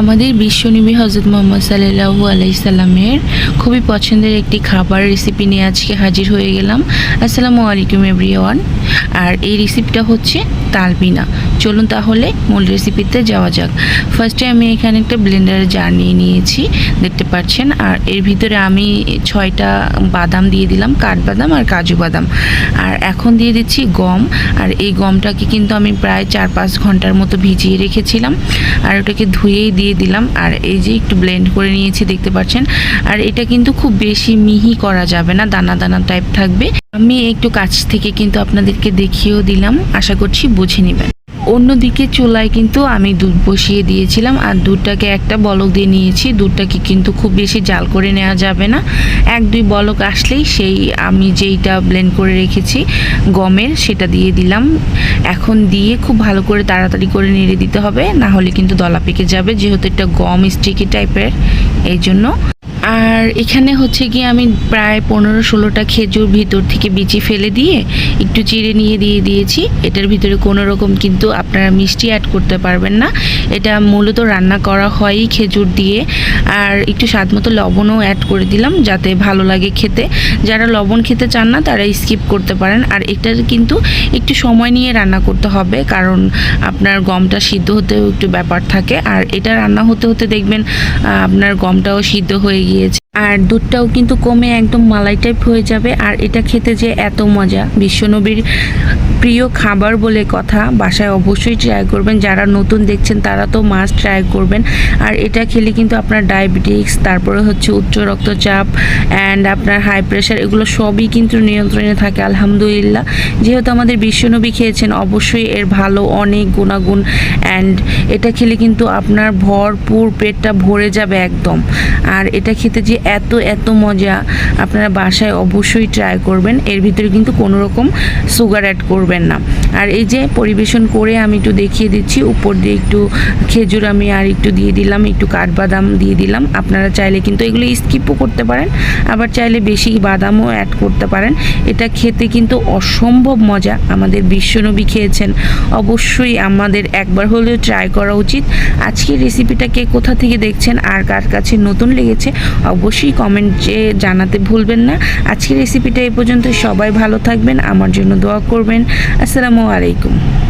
আমাদের বিশ্বনবী হজরত মোহাম্মদ সাল্লাহু আলাইসাল্লামের খুবই পছন্দের একটি খাবার রেসিপি নিয়ে আজকে হাজির হয়ে গেলাম। আসসালামু আলাইকুম এভরিওয়ান আর এই রেসিপিটা হচ্ছে তালবিনা চলুন তাহলে মূল রেসিপিতে যাওয়া যাক। ফার্স্টে আমি এখানে একটা ব্লেন্ডারের জার নিয়ে নিয়েছি, দেখতে পাচ্ছেন। আর এর ভিতরে আমি ছয়টা বাদাম দিয়ে দিলাম, কাঠবাদাম আর কাজু বাদাম। আর এখন দিয়ে দিচ্ছি গম। আর এই গমটাকে কিন্তু আমি প্রায় চার পাঁচ ঘণ্টার মতো ভিজিয়ে রেখেছিলাম। আর ওটাকে ধুয়েই দিয়ে দিলাম। আর এই যে একটু ব্লেন্ড করে নিয়েছি, দেখতে পাচ্ছেন। আর এটা কিন্তু খুব বেশি মিহি করা যাবে না, দানা দানা টাইপ থাকবে। আমি একটু কাছ থেকে কিন্তু আপনাদেরকে দেখিয়েও দিলাম। আশা করছি বুঝে নেবেন। অন্যদিকে চুলায় কিন্তু আমি দুধ বসিয়ে দিয়েছিলাম আর দুধটাকে একটা বলক দিয়ে নিয়েছি। দুধটাকে কিন্তু খুব বেশি জাল করে নেওয়া যাবে না। এক, দুই বলক আসলেই সেই আমি যেইটা ব্লেন্ড করে রেখেছি, গমের, সেটা দিয়ে দিলাম। এখন দিয়ে খুব ভালো করে তাড়াতাড়ি করে নেড়ে দিতে হবে। না হলে কিন্তু দলা পেকে যাবে, যেহেতু এটা গম স্টিকি টাইপের এই জন্য আর এখানে হচ্ছে গিয়ে আমি প্রায় পনেরো ষোলোটা খেজুর ভিতর থেকে বিচি ফেলে দিয়ে একটু চিড়ে নিয়ে দিয়ে দিয়েছি। এটার ভিতরে কোনো রকম কিন্তু আপনারা মিষ্টি অ্যাড করতে পারবেন না। এটা মূলত রান্না করা হয়ই খেজুর দিয়ে। আর একটু স্বাদ মতো লবণও অ্যাড করে দিলাম যাতে ভালো লাগে খেতে। যারা লবণ খেতে চান না, তারা স্কিপ করতে পারেন। আর এটার কিন্তু একটু সময় নিয়ে রান্না করতে হবে, কারণ আপনার গমটা সিদ্ধ হতেও একটু ব্যাপার থাকে। আর এটা রান্না হতে হতে দেখবেন আপনার গমটাও সিদ্ধ হয়ে গিয়েছে আর দুধটাও কিন্তু কমে একদম মালাই টাইপ হয়ে যাবে। আর এটা খেতে যে এত মজা। বিশ্বনবীর প্রিয় খাবার বলে কথা, বাসায় অবশ্যই ট্রাই করবেন। যারা নতুন দেখছেন, তারা তো মাছ ট্রাই করবেন। আর এটা খেলে কিন্তু আপনার ডায়াবেটিক্স তারপরে হচ্ছে উচ্চ রক্তচাপ অ্যান্ড আপনার হাই প্রেশার এগুলো সবই কিন্তু নিয়ন্ত্রণে থাকে, আলহামদুলিল্লাহ। যেহেতু আমাদের বিশ্বনবী খেয়েছেন, অবশ্যই এর ভালো অনেক গুণাগুণ অ্যান্ড এটা খেলে কিন্তু আপনার ভরপুর পেটটা ভরে যাবে একদম। আর এটা খেতে যে এত এত মজা আপনারা বাসায় অবশ্যই ট্রাই করবেন। এর ভিতরে কিন্তু কোনো রকম সুগার অ্যাড করবেন না। আর এই যে পরিবেশন করে আমি একটু দেখিয়ে দিচ্ছি, উপর দিয়ে একটু খেজুর আমি আর একটু দিয়ে দিলাম, একটু কাঠবাদাম দিয়ে দিলাম। আপনারা চাইলে কিন্তু এগুলো স্কিপও করতে পারেন, আবার চাইলে বেশি বাদামও অ্যাড করতে পারেন। এটা খেতে কিন্তু অসম্ভব মজা। আমাদের বিশ্বনবী খেয়েছেন। অবশ্যই আমাদের একবার হলেও ট্রাই করা উচিত। আজকের রেসিপিটাকে কোথা থেকে দেখছেন আর কার কাছে নতুন লেগেছে, অবশ্যই কমেন্টে জানাতে ভুলবেন না। আজকের রেসিপিটা এই পর্যন্ত সবাই ভালো থাকবেন। আমার জন্য দোয়া করবেন। আসসালামু আলাইকুম।